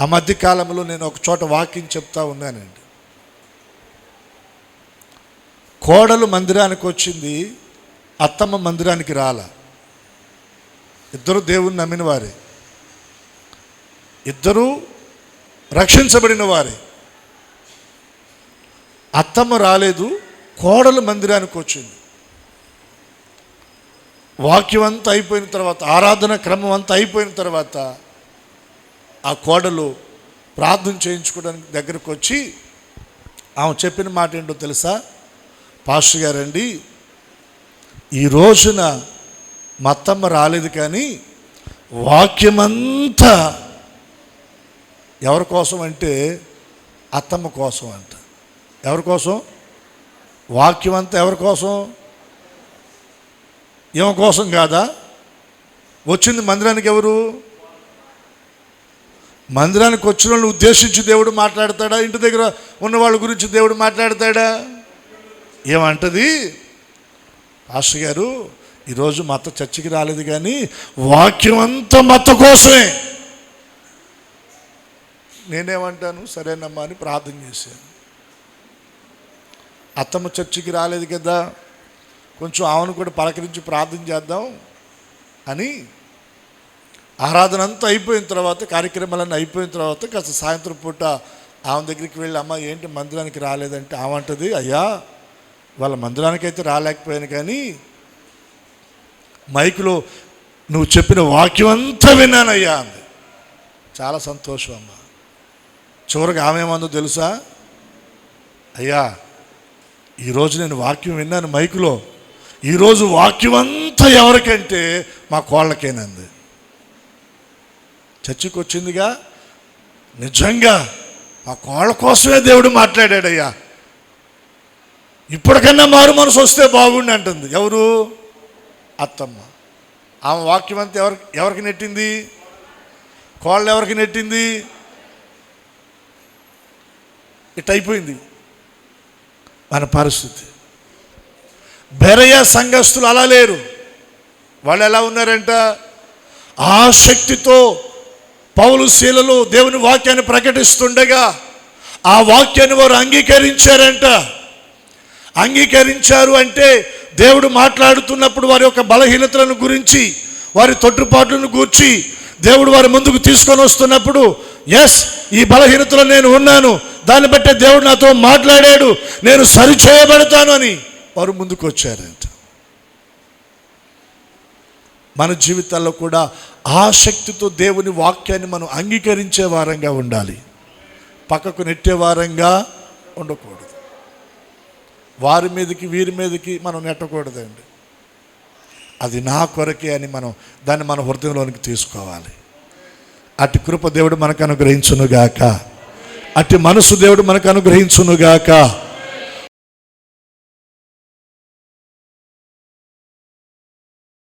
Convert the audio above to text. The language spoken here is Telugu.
ఆ మధ్యకాలంలో నేను ఒక చోట వాకింగ్ చెప్తా ఉన్నానండి. కోడలు మందిరానికి వచ్చింది అత్తమ్మ మందిరానికి రాల. ఇద్దరు దేవుని నమ్మిన వారే ఇద్దరూ రక్షించబడిన వారే. అత్తమ్మ రాలేదు కోడలు మందిరానికి వచ్చింది. వాక్యం అంతా అయిపోయిన తర్వాత ఆరాధన క్రమం అంతా అయిపోయిన తర్వాత ఆ కోడలు ప్రార్థన చేయించుకోవడానికి దగ్గరకు వచ్చి ఆమె చెప్పిన మాట ఏంటో తెలుసా? పాస్టర్ గారండి ఈ రోజున మత్తమ్మ రాలేదు కానీ వాక్యమంతా ఎవరి కోసం అంటే అత్తమ్మ కోసం అంట. ఎవరి కోసం? వాక్యం అంతా ఎవరి కోసం? ఏమ కోసం కాదా? వచ్చింది మందిరానికి ఎవరు? మందిరానికి వచ్చిన వాళ్ళని ఉద్దేశించి దేవుడు మాట్లాడతాడా? ఇంటి దగ్గర ఉన్న వాళ్ళ గురించి దేవుడు మాట్లాడతాడా? ఏమంటది? పాస్టర్ గారు ఈరోజు మత చర్చికి రాలేదు కానీ వాక్యం అంతా మత కోసమే. నేనేమంటాను? సరేనమ్మా అని ప్రార్థన చేశాను. అత్తమ్మ చర్చికి రాలేదు కదా కొంచెం ఆమెను కూడా పలకరించి ప్రార్థన చేద్దాం అని ఆరాధన అంతా అయిపోయిన తర్వాత కార్యక్రమాలన్నీ అయిపోయిన తర్వాత కాస్త సాయంత్రం పూట ఆమె దగ్గరికి వెళ్ళి అమ్మ ఏంటి మందిరానికి రాలేదంటే? ఆమె అంటది అయ్యా వాళ్ళ మందిరానికి అయితే రాలేకపోయాను కానీ మైకులో నువ్వు చెప్పిన వాక్యం అంతా విన్నానయ్యా అంది. చాలా సంతోషం అమ్మ. చివరికి ఆమె ఏమందో తెలుసా? అయ్యా ఈరోజు నేను వాక్యం విన్నాను మైకులో. ఈరోజు వాక్యం అంతా ఎవరికంటే మా కోళ్ళకేనంది. చర్చికి వచ్చిందిగా నిజంగా మా కోళ్ళ కోసమే దేవుడు మాట్లాడాడయ్యా. ఇప్పటికన్నా మారు మనసు వస్తే బాగుండి అంటుంది. ఎవరు? అత్తమ్మ. ఆమె వాక్యం అంతా ఎవరికి ఎవరికి నెట్టింది? కోళ్ళు ఎవరికి నెట్టింది? ఇట్ అయిపోయింది. మన పరిస్థితి. బెరయ సంఘస్థులు అలా లేరు. వాళ్ళు ఎలా ఉన్నారంట? ఆసక్తితో పౌలు శీలలు దేవుని వాక్యాన్ని ప్రకటిస్తుండగా ఆ వాక్యాన్ని వారు అంగీకరించారంట. అంగీకరించారు అంటే దేవుడు మాట్లాడుతున్నప్పుడు వారి యొక్క బలహీనతలను గురించి వారి తొట్టుపాట్లను గూర్చి దేవుడు వారి ముందుకు తీసుకొని వస్తున్నప్పుడు ఎస్ ఈ బలహీనతలో నేను ఉన్నాను. దాన్ని బట్టే దేవుడు నాతో మాట్లాడాడు. నేను సరిచేయబడతాను అని వారు ముందుకు వచ్చారంట. మన జీవితాల్లో కూడా ఆసక్తితో దేవుని వాక్యాన్ని మనం అంగీకరించే వారంగా ఉండాలి. పక్కకు నెట్టే వారంగా ఉండకూడదు. వారి మీదకి వీరి మీదకి మనం నెట్టకూడదండి. అది నా కొరకే అని మనం దాన్ని మన హృదయంలోనికి తీసుకోవాలి. అట్టి కృప దేవుడు మనకు అనుగ్రహించునుగాక. అట్టి మనసు దేవుడు మనకు అనుగ్రహించునుగాక.